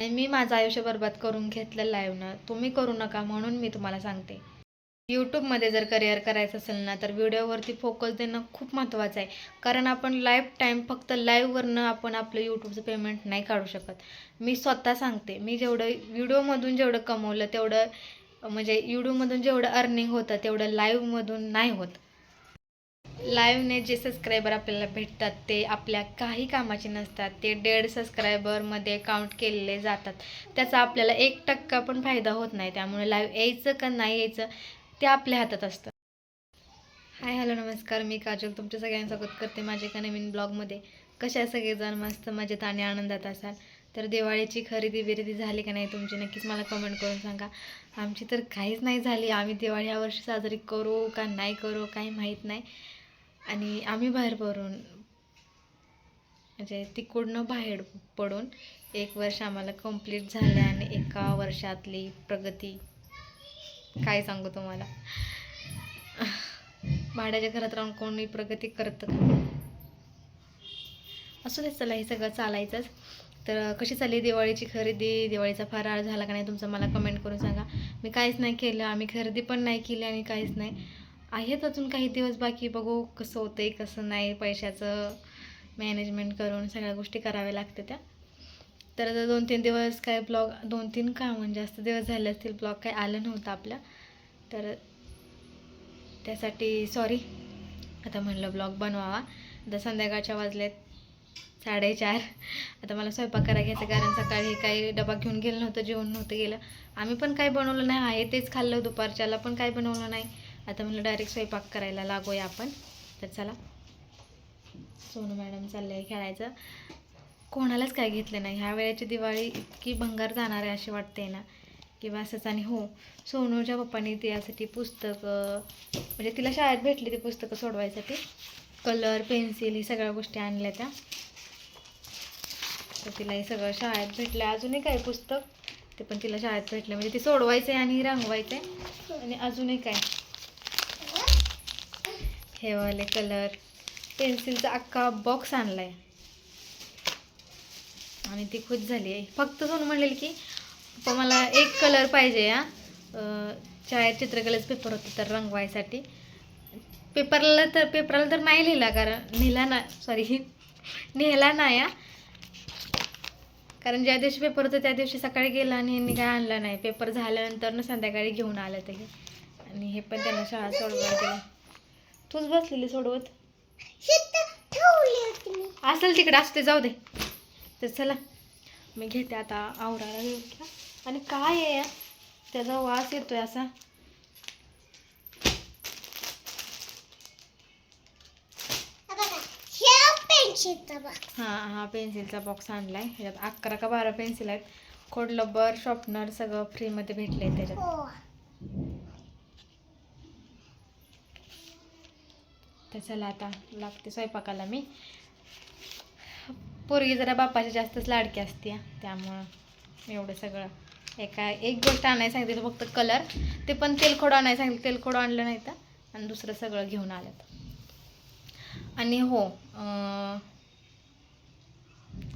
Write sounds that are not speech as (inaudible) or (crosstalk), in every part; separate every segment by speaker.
Speaker 1: आणि मी माझं आयुष्य बरबाद करून घेतलं लाईव्हनं तुम्ही करू नका म्हणून मी तुम्हाला सांगते. यूट्यूबमध्ये जर करिअर करायचं असेल ना तर व्हिडिओवरती फोकस देणं खूप महत्त्वाचं आहे. कारण आपण लाईफ टाईम फक्त लाईव्हवरनं आपण आपलं यूट्यूबचं पेमेंट नाही काढू शकत. मी स्वतः सांगते मी जेवढं व्हिडिओमधून जेवढं कमवलं तेवढं म्हणजे यूट्यूबमधून जेवढं अर्निंग होतं तेवढं लाईव्हमधून नाही होत. लाईव्हने जे सबस्क्रायबर आपल्याला भेटतात ते आपल्या काही कामाचे नसतात. ते डेड सबस्क्रायबरमध्ये काउंट केलेले जातात. त्याचा आपल्याला एक टक्का पण फायदा होत नाही. त्यामुळे लाईव्ह यायचं का नाही यायचं ते आपल्या हातात असतं. हाय हॅलो नमस्कार. मी काजल. तुमच्या सगळ्यांचं स्वागत करते माझ्या एका नवीन ब्लॉगमध्ये कशा सगळेजण? मस्त मजेत आणि आनंदात असाल? तर दिवाळीची खरेदी बिरेदी झाली का नाही तुमची? नक्कीच मला कमेंट करून सांगा. आमची तर काहीच नाही झाली. आम्ही दिवाळी ह्या वर्षी साजरी करू का नाही करू काही माहीत नाही. आणि आम्ही बाहेर पडून म्हणजे तिकडनं बाहेर पडून एक वर्ष आम्हाला कंप्लीट झालं आणि एका वर्षातली प्रगती. काय सांगू तुम्हाला? भाड्याच्या घरात राहून कोणी प्रगती करतं असू दे चला हे सगळं चालायचंच. तर कशी चालली दिवाळीची खरेदी? दिवाळीचा फराळ झाला का नाही तुमचं मला कमेंट करून सांगा. मी काहीच नाही केलं आम्ही खरेदी पण नाही केली आणि काहीच नाही. आहेत अजून काही दिवस बाकी बघू कसं होतं आहे कसं नाही. पैशाचं मॅनेजमेंट करून सगळ्या गोष्टी कराव्या लागते त्या. तर आता दोन तीन दिवस काय ब्लॉग दोन तीन का म्हणजे जास्त दिवस झाले असतील ब्लॉग काय आलं नव्हतं आपल्या तर त्यासाठी सॉरी आता म्हणलं ब्लॉग बनवावा. आता संध्याकाळच्या वाजल्यात साडेचार. आता मला स्वयंपाक करायला घ्यायचं कारण सकाळी काही डबा घेऊन गेलं नव्हतं जेवण नव्हतं गेलं. आम्ही पण काही बनवलं नाही आहे तेच खाल्लं दुपारच्याला पण काही बनवलं नाही. आता म्हणलं डायरेक्ट स्वयंपाक करायला लागूया आपण. तर चला. सोनू मॅडम चाललं आहे खेळायचं. कोणालाच काय घेतलं नाही. ह्या वेळेची दिवाळी इतकी भंगार जाणार आहे अशी वाटते ना. किंवा असंच आणि हो सोनूच्या पप्पांनी त्यासाठी पुस्तकं म्हणजे तिला शाळेत भेटली ती पुस्तकं सोडवायसाठी. कलर पेन्सिल ही सगळ्या गोष्टी आणल्या त्या. तर तिला हे सगळं शाळेत भेटलं अजूनही काय पुस्तक? ते पण तिला शाळेत भेटलं. म्हणजे ते सोडवायचं आहे आणि रंगवायचं आहे आणि अजूनही काय? हेवाले कलर. पेन्सिलचा अख्खा बॉक्स आणला आहे आणि ती खुश झाली आहे. फक्त सोन म्हणलेली की पप्पा मला एक कलर पाहिजे या शाळेत चित्रकलेच पेपर होतं तर रंगवायसाठी. पेपरला तर पेपरला तर नाही लिहिला कारण लिहिला ना सॉरी (laughs) नेला नाही या कारण ज्या दिवशी पेपर होतं त्या दिवशी सकाळी गेला आणि यांनी काय आणलं नाही. पेपर झाल्यानंतर ना संध्याकाळी घेऊन आलं ते आणि हे पण त्यांना शाळा सोडवायला दिलं. तूच बसलेली सोडवत. असेल तिकडे असते जाऊ दे. तर चला मी घेते आता आवराला आणि काय आहे या? त्याचा वास येतोय असा. हां हा पेन्सिलचा बॉक्स आणलाय. ह्याच्यात अकरा का बारा पेन्सिल आहेत. खोड लब्बर शॉर्पनर सगळं फ्रीमध्ये भेटले त्याच्यात. तर चला आता लागते स्वयंपाकाला मी. पोरगी जरा बापाची जास्तच लाडकी असते त्यामुळं एवढं सगळं. एका एक गोष्ट आणायला सांगितलं फक्त कलर ते पण तेलखोडं आणायला सांगितलं तेलखोडं आणलं नाही तर. आणि दुसरं सगळं घेऊन आलं आणि हो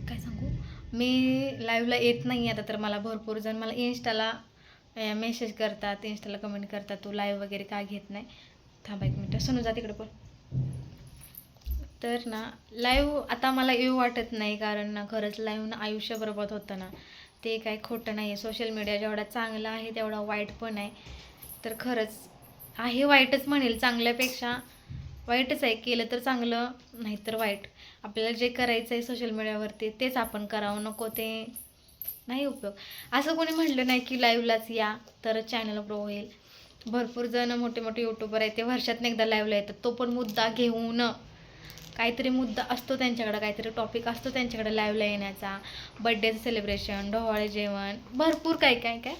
Speaker 1: काय सांगू? मी लाईव्हला येत नाही आता तर मला भरपूर जण मला इन्स्टाला मेसेज करतात इन्स्टाला कमेंट करतात तू लाईव्ह वगैरे का घेत नाही? थांबा एक मिनटं. सुनू जा तिकडे पण तर ना लाईव्ह आता मला येऊ वाटत नाही कारण ना खरंच लाईव्हनं आयुष्य बरोबर होतं ना. ते काय खोटं नाही आहे सोशल मीडिया जेवढा चांगला आहे तेवढा वाईट पण आहे. तर खरंच आहे वाईटच म्हणेल चांगल्यापेक्षा. वाईटच आहे. केलं तर चांगलं नाहीतर वाईट. आपल्याला जे करायचं आहे सोशल मीडियावरती तेच आपण करावं. नको ते नाही उपयोग. असं कोणी म्हणलं नाही की लाईव्हलाच या तरच चॅनल ग्रो होईल. भरपूर जण मोठे मोठे यूट्यूबर आहेत. ते वर्षातून एकदा लाईव्हला येतात. तो पण मुद्दा घेऊन काहीतरी मुद्दा असतो त्यांच्याकडं काहीतरी टॉपिक असतो त्यांच्याकडे लाईव्हला येण्याचा. बड्डेचं सेलिब्रेशन ढोवाळे जेवण भरपूर काय काय काय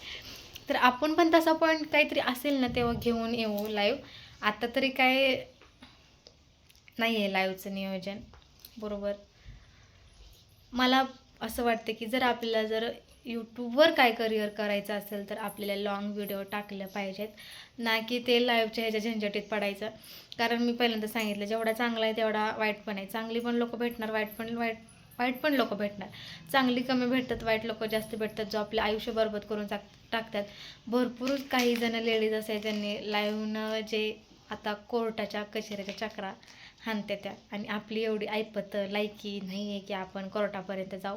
Speaker 1: तर आपण पण तसा पॉईंट काहीतरी असेल ना तेव्हा घेऊन येऊ लाईव्ह आता तरी काय नाही आहे लाईव्हचं नियोजन. बरोबर? मला असं वाटतं की जर आपल्याला जर यूट्यूबवर काय करिअर करायचं असेल तर आपल्याला लॉंग व्हिडिओ टाकलं पाहिजेत. ना की ते लाईव्हच्या ह्याच्या झंझटीत पडायचं. कारण मी पहिल्यांदा सांगितलं जेवढा चांगला आहे तेवढा वाईट पण आहे. चांगली पण लोक भेटणार वाईट पण वाईट वाईट पण लोक भेटणार. चांगली कमी भेटतात वाईट लोक जास्त भेटतात जो आपलं आयुष्य बरबाद करून टाक टाकतात. भरपूर काही जण लेडीज असे त्यांनी लाईव्हनं जे आता कोर्टाच्या कचेऱ्याच्या चक्रा हाणते त्या. आणि आपली एवढी ऐपत लायकी नाही आहे की आपण कोर्टापर्यंत जाऊ.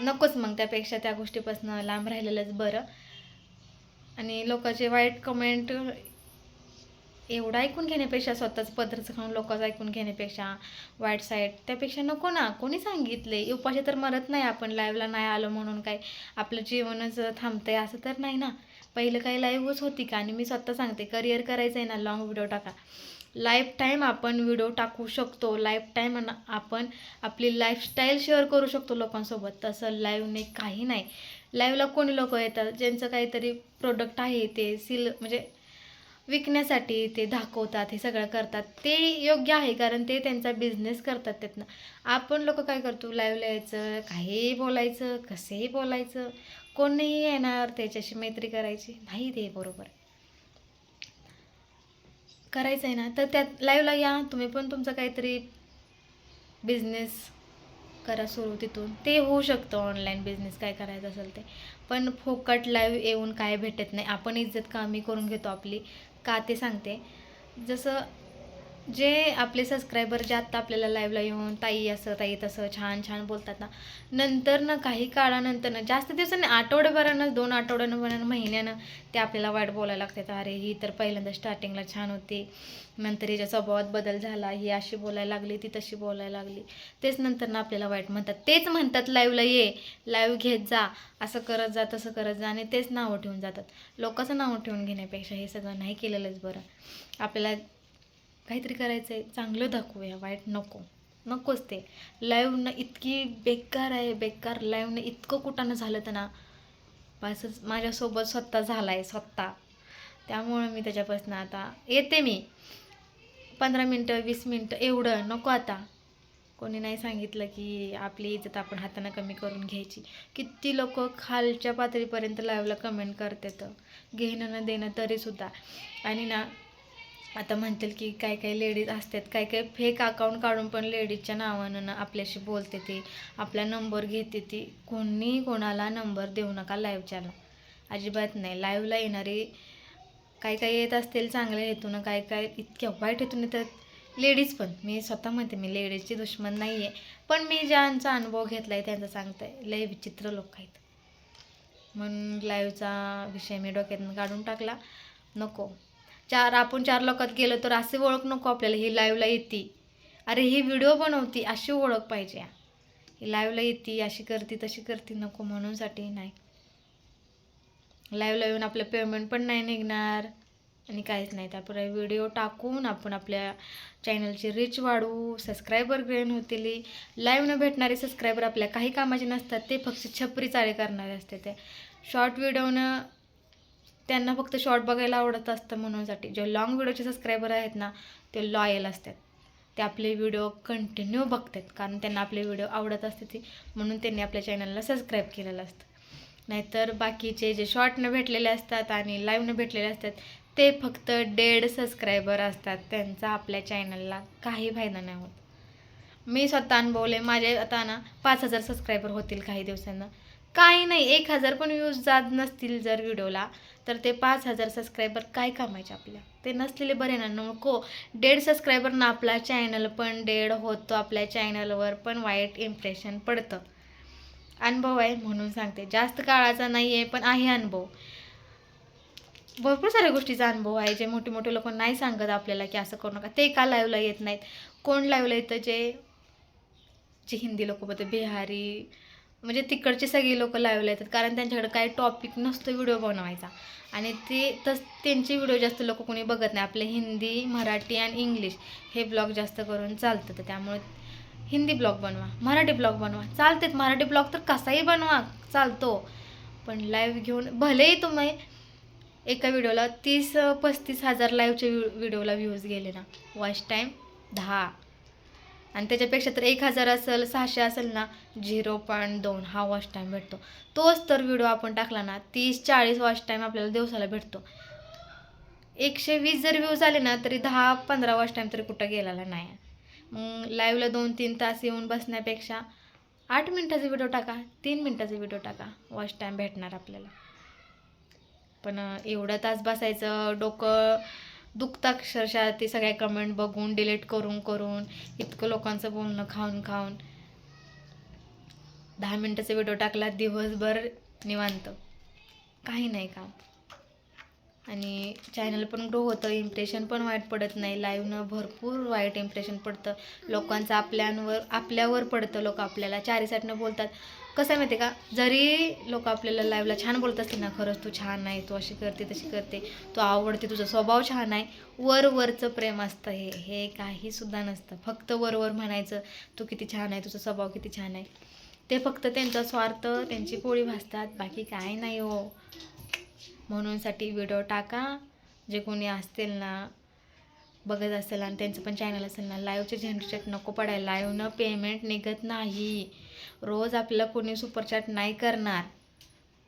Speaker 1: नकोच मग त्यापेक्षा त्या गोष्टीपासून लांब राहिलेलंच बरं. आणि लोकांचे वाईट कमेंट एवढं ऐकून घेण्यापेक्षा स्वतःच पदरचं खाऊन लोकांचं ऐकून घेण्यापेक्षा वाईट साईड त्यापेक्षा नको ना. कोणी सांगितले उपाशी तर मरत नाही आपण लाईव्हला नाही आलो म्हणून काय? आपलं जीवनच थांबतंय असं तर नाही ना. पहिलं काही लाईव्हच होती का? आणि मी स्वतः सांगते करिअर करायचं आहे ना लाँग व्हिडिओ टाका. लाईफ टाईम आपण व्हिडिओ टाकू शकतो. लाईफ टाईम आपण आपली लाईफस्टाईल शेअर करू शकतो लोकांसोबत. तसं लाईव्हने काही नाही. लाईव्हला कोणी लोक येतात ज्यांचं काहीतरी प्रोडक्ट आहे ते सिल म्हणजे विकण्यासाठी ते दाखवतात हे सगळं करतात. ते योग्य आहे कारण ते त्यांचा बिझनेस करतात त्यातनं. आपण लोक काय करतो लाईव्हला यायचं काहीही बोलायचं कसेही बोलायचं कोणीही येणार त्याच्याशी मैत्री करायची. नाही ते बरोबर. करायचं आहे ना तर त्यात लाईव्हला या तुम्ही पण तुमचं काहीतरी बिझनेस करा सुरू तिथून. ते होऊ शकतं ऑनलाईन बिझनेस काय करायचं असेल ते. पण फोकट लाईव्ह येऊन काय भेटत नाही. आपण इज्जत कमी करून घेतो आपली. का ते सांगते. जसं जे आपले सबस्क्रायबर जे आत्ता आपल्याला लाईव्हला येऊन ताई असं ताई तसं छान छान बोलतात ना नंतर ना काही काळानंतर ना जास्त दिवसांनी आठवड्याभरानं दोन आठवड्यानं महिन्यानं ते आपल्याला वाईट बोलायला लागतात. अरे ही तर पहिल्यांदा स्टार्टिंगला छान होती. नंतर हिच्या स्वभावात बदल झाला. ही अशी बोलायला लागली ती तशी बोलायला लागली. तेच नंतर ना आपल्याला वाईट म्हणतात. तेच म्हणतात लाईव्हला ये. लाईव्ह घेत जा. असं करत जा तसं करत जा. आणि तेच नावं ठेवून जातात. लोकांचं नावं ठेवून घेण्यापेक्षा हे सगळं नाही केलेलंच बरं. आपल्याला काहीतरी करायचं आहे चांगलं दाखवूया. वाईट नको. नकोच ते. लाईव्हनं इतकी बेकार आहे बेकार. लाईव्हनं इतकं कुठानं झालं तर ना बस माझ्यासोबत स्वतः झाला आहे स्वतः. त्यामुळं मी त्याच्यापासून आता येते मी. पंधरा मिनटं वीस मिनटं एवढं. नको आता. कोणी नाही सांगितलं की आपली इज्जत आपण हातानं कमी करून घ्यायची. किती लोक खालच्या पातळीपर्यंत लाईव्हला कमेंट करतात. घेणं न देणं तरीसुद्धा. आणि ना आता म्हणतील की काय काय लेडीज असतात काय काय फेक अकाउंट काढून पण लेडीजच्या नावानं ना आपल्याशी बोलते ती. आपला नंबर घेते ती. कोणी कोणाला नंबर देऊ नका लाईव्हच्याला अजिबात नाही. लाईव्हला येणारी काय काय येत असतील चांगल्या हेतून काय काय इतक्या वाईट हेतून येतात. लेडीज पण. मी स्वतः म्हणते मी लेडीजची दुश्मन नाही आहे पण मी ज्यांचा अनुभव घेतला आहे त्यांचा सांगताय लय विचित्र लोक आहेत. म्हणून लाईव्हचा विषय मी डोक्यातून काढून टाकला. नको. चार आपण चार लोकात गेलो तर असे ओळख नको आपल्याला ही लाईव्हला येते. अरे ही व्हिडिओ बनवती अशी ओळख पाहिजे. ही लाईव्हला येते अशी करते तशी करते नको म्हणूनसाठी नाही. लाईव्हला येऊन आपलं पेमेंट पण नाही निघणार आणि काहीच नाही. त्यापुढे व्हिडिओ टाकून आपण आपल्या चॅनलची रीच वाढवू. सबस्क्रायबर ग्रेन होतील. लाईव्हनं भेटणारे सबस्क्रायबर आपल्या काही कामाचे नसतात ते फक्त छपरी चाळे करणारे असते ते शॉर्ट व्हिडिओनं त्यांना फक्त शॉर्ट बघायला आवडत असतं म्हणूनसाठी जे लॉंग व्हिडिओचे सबस्क्रायबर आहेत ना ते लॉयल असतात. ते आपले व्हिडिओ कंटिन्यू बघतात कारण त्यांना आपले व्हिडिओ आवडत असते ते म्हणून त्यांनी आपल्या चॅनलला सबस्क्राईब केलेलं असतं. नाहीतर बाकीचे जे शॉर्टनं भेटलेले असतात आणि लाईव्हनं भेटलेले असतात ते फक्त डेड सबस्क्रायबर असतात. त्यांचा आपल्या चॅनलला काही फायदा नाही होत. मी स्वतः अनुभवले माझे आता ना पाच हजार सबस्क्रायबर होतील काही दिवसांना. काही नाही एक हजार पण व्ह्यूज जात नसतील जर व्हिडिओला तर ते पाच हजार सबस्क्रायबर काय कामायचे आपल्या? ते नसलेले बरे ना नको. डेड सबस्क्रायबर ना आपला चॅनल पण डेड होतो आपल्या चॅनलवर पण वाईट इम्प्रेशन पडतं. अनुभव आहे म्हणून सांगते. जास्त काळाचा नाही आहे पण आहे अनुभव. भरपूर साऱ्या गोष्टीचा अनुभव आहे जे मोठे मोठे लोक नाही सांगत आपल्याला की असं करू नका. ते का लाईव्हला येत नाहीत? कोण लाईव्हला येतं जे जे हिंदी लोक बिहारी म्हणजे तिकडचे सगळे लोक लाईव्हला येतात. कारण त्यांच्याकडे काही टॉपिक नसतो व्हिडिओ बनवायचा. आणि ते तस त्यांचे व्हिडिओ जास्त लोक कोणी बघत नाही. आपले हिंदी मराठी आणि इंग्लिश हे ब्लॉग जास्त करून चालतं. तर त्यामुळे हिंदी ब्लॉग बनवा मराठी ब्लॉग बनवा. चालतेत मराठी ब्लॉग तर कसाही बनवा चालतो. पण लाईव्ह घेऊन भलेही तुम्ही एका व्हिडिओला तीस पस्तीस हजार लाईव्हच्या व्हिडिओला व्ह्यूज गेले ना. वॉच टाईम दहा. आणि त्याच्यापेक्षा तर एक हजार असेल सहाशे असेल ना झिरो पॉईंट दोन हा वॉच टाईम भेटतो. तोच तर व्हिडिओ आपण टाकला ना तीस चाळीस वॉच टाईम आपल्याला दिवसाला भेटतो. एकशे वीस जर व्ह्यूज आले ना तरी दहा पंधरा वॉच टाईम तरी कुठं गेलेला नाही मग लाईव्हला दोन तीन तास येऊन बसण्यापेक्षा आठ मिनटाचा व्हिडिओ टाका तीन मिनटाचा व्हिडिओ टाका वॉच टाईम भेटणार आपल्याला. पण एवढा तास बसायचं डोकं दुखतं अक्षरशः ते सगळ्या कमेंट बघून डिलीट करून करून इतकं लोकांचं बोलणं खाऊन खाऊन. दहा मिनटाचा व्हिडिओ टाकला दिवसभर निवांत. काही नाही काम. आणि चॅनल पण ग्रो होतं इम्प्रेशन पण वाईट पडत नाही. लाईव्हनं भरपूर वाईट इम्प्रेशन पडतं. लोकांचं आपल्यांवर आपल्यावर पडतं लोक आपल्याला. चारी साईडनं बोलतात. कसं आहे माहिती आहे का? जरी लोक आपल्याला लाईव्हला छान बोलत असतील ना खरंच तू छान आहे तू अशी करते तशी करते तू आवडते तुझा स्वभाव छान आहे वरवरचं प्रेम असतं हे. हे काहीसुद्धा नसतं. फक्त वरवर म्हणायचं तू किती छान आहे तुझा स्वभाव किती छान आहे. ते फक्त त्यांचा स्वार्थ त्यांची पोळी भासतात बाकी काय नाही हो. म्हणूनसाठी व्हिडिओ टाका. जे कोणी असतील ना बघत असेल आणि त्यांचं पण चॅनल असेल ना लाईव्हचे झेंडूचॅट नको पडायला. लाईव्हनं पेमेंट निघत नाही. रोज आपलं कोणी सुपरचॅट नाही करणार.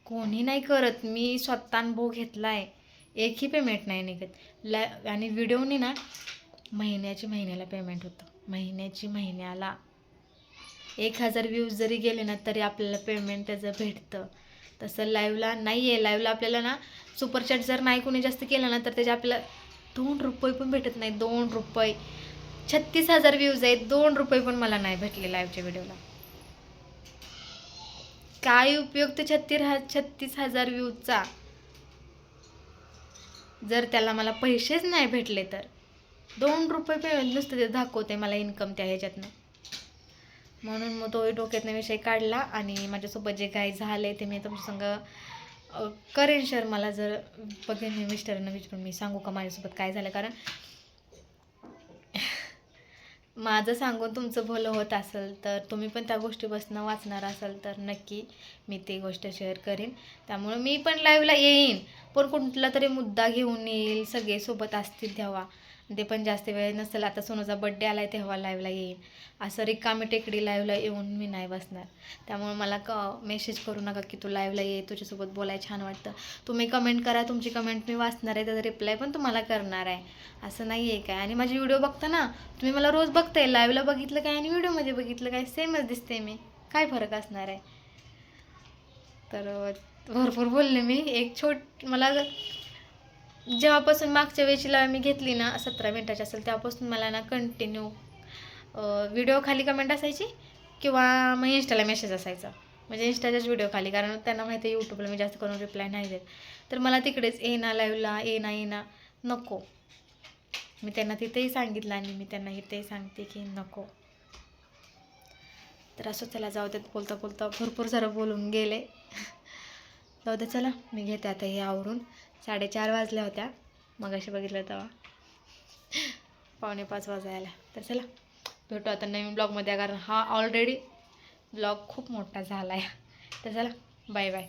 Speaker 1: कोणी नाही करत. मी स्वतः अनुभव घेतला आहे एकही पेमेंट नाही निघत. ला आणि व्हिडिओने ना महिन्याची महिन्याला पेमेंट होतं. महिन्याची महिन्याला. एक हजार व्ह्यूज जरी गेले ना तरी आपल्याला पेमेंट त्याचं भेटतं. तसं लाईव्हला नाही आहे लाईव्हला आपल्याला ना सुपरचॅट जर नाही कोणी जास्त केलं ना तर त्याच्या आपल्याला दोन रुपये पण भेटत नाही दोन रुपये. छत्तीस हजार व्ह्यूज आहेत. दोन रुपये पण मला नाही भेटले लाईव्हच्या व्हिडिओला काय उपयोग ते छत्तीस हा छत्तीस हजार व्ह्यूजचा जर त्याला मला पैसेच नाही भेटले तर. दोन रुपये पेमेंट नुसतं ते दाखवते मला इन्कम त्या ह्याच्यातनं. म्हणून मग तो डोक्यातनं विषय काढला आणि माझ्यासोबत जे काही झालं ते मी तुमच्या संग करेन शेअर मला जर बघेन मी मिस्टरांना विचारून मी सांगू का माझ्यासोबत काय झालं? कारण माझं सांगून तुमचं भलं होत असेल तर तुम्ही पण त्या गोष्टीपासून वाचणार असाल तर नक्की मी ती गोष्ट शेअर करीन. त्यामुळं मी पण लाईव्हला येईन. पण कुठला तरी मुद्दा घेऊन येईल. सगळे सोबत असतील तेव्हा. ते पण जास्त वेळ नसेल आता सोनूचा बड्डे आला आहे तेव्हा लाईव्हला येईन. असं रिकामी टेकडी लाईव्हला येऊन मी नाही बसणार. त्यामुळे मला क मेसेज करू नका की तू लाईव्हला ये तुझ्यासोबत बोलायला छान वाटतं. तुम्ही कमेंट करा तुमची कमेंट मी वाचणार आहे त्याचा रिप्लाय पण तुम्हाला करणार आहे. असं नाही आहे काय. आणि माझे व्हिडिओ बघता ना तुम्ही मला रोज बघताय लाईव्हला बघितलं काय आणि व्हिडिओमध्ये बघितलं काय सेमच दिसते मी. काय फरक असणार आहे? तर भरपूर बोलले मी. एक छोट मला जेव्हापासून मागच्या वेळची लाईव्ह मी घेतली ना सतरा मिनटाची असेल तेव्हापासून मला ना कंटिन्यू व्हिडिओ खाली कमेंट असायची किंवा मग इंस्टाला मेसेज असायचा. म्हणजे इंस्टाच्याच व्हिडिओ खाली कारण त्यांना माहिती आहे यूट्यूबला मी जास्त करून रिप्लाय नाही देत. तर मला तिकडेच ये ना लाईव्हला ये ना ये ना नको. मी त्यांना तिथेही सांगितलं आणि मी त्यांना इथेही सांगते की नको. तर असं चला जाऊ देत बोलता बोलता भरपूर सारं बोलून गेले. जाऊ दे चला मी घेते आता हे आवरून. साडेचार वाजल्या होत्या. मग अशी बघितलं तेव्हा. पावणे पाच वाजायला. तर चला भेटू आता नवीन ब्लॉगमध्ये कारण हा ऑलरेडी ब्लॉग खूप मोठा झाला आहे तर चला बाय बाय